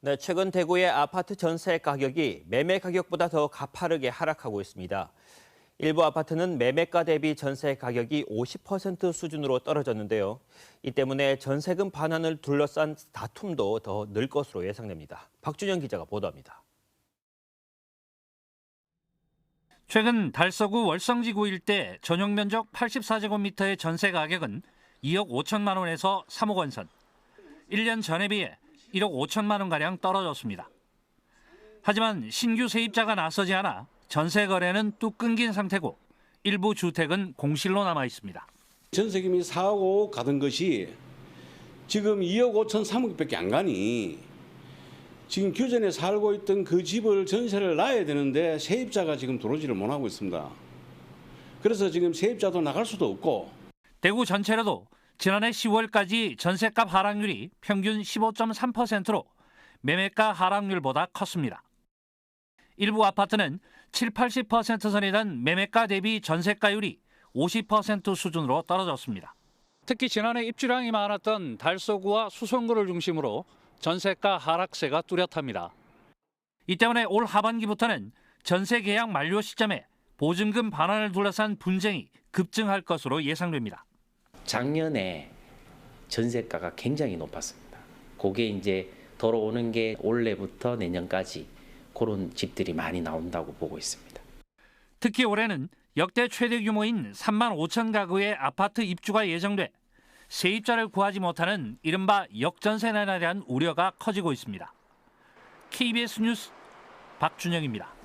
네, 최근 대구의 아파트 전세 가격이 매매 가격보다 더 가파르게 하락하고 있습니다. 일부 아파트는 매매가 대비 전세 가격이 50% 수준으로 떨어졌는데요. 이 때문에 전세금 반환을 둘러싼 다툼도 더 늘 것으로 예상됩니다. 박준영 기자가 보도합니다. 최근 달서구 월성지구 일대 전용 면적 84제곱미터의 전세 가격은 2억 5천만 원에서 3억 원 선. 1년 전에 비해 1억 5천만 원가량 떨어졌습니다. 하지만 신규 세입자가 나서지 않아 전세 거래는 뚝 끊긴 상태고 일부 주택은 공실로 남아 있습니다. 전세금이 4억 5억 가던 것이 지금 2억 5천 3억밖에 안 가니 지금 규전에 살고 있던 그 집을 전세를 놔야 되는데 세입자가 지금 들어오지를 못하고 있습니다. 그래서 지금 세입자도 나갈 수도 없고 대구 전체로도 지난해 10월까지 전세값 하락률이 평균 15.3%로 매매가 하락률보다 컸습니다. 일부 아파트는 7, 80% 선이던 매매가 대비 전세가율이 50% 수준으로 떨어졌습니다. 특히 지난해 입주량이 많았던 달서구와 수성구를 중심으로 전세가 하락세가 뚜렷합니다. 이 때문에 올 하반기부터는 전세 계약 만료 시점에 보증금 반환을 둘러싼 분쟁이 급증할 것으로 예상됩니다. 작년에 전세가가 굉장히 높았습니다. 그게 이제 돌아오는 게 올해부터 내년까지 그런 집들이 많이 나온다고 보고 있습니다. 특히 올해는 역대 최대 규모인 3만 5천 가구의 아파트 입주가 예정돼 세입자를 구하지 못하는 이른바 역전세난에 대한 우려가 커지고 있습니다. KBS 뉴스 박준영입니다.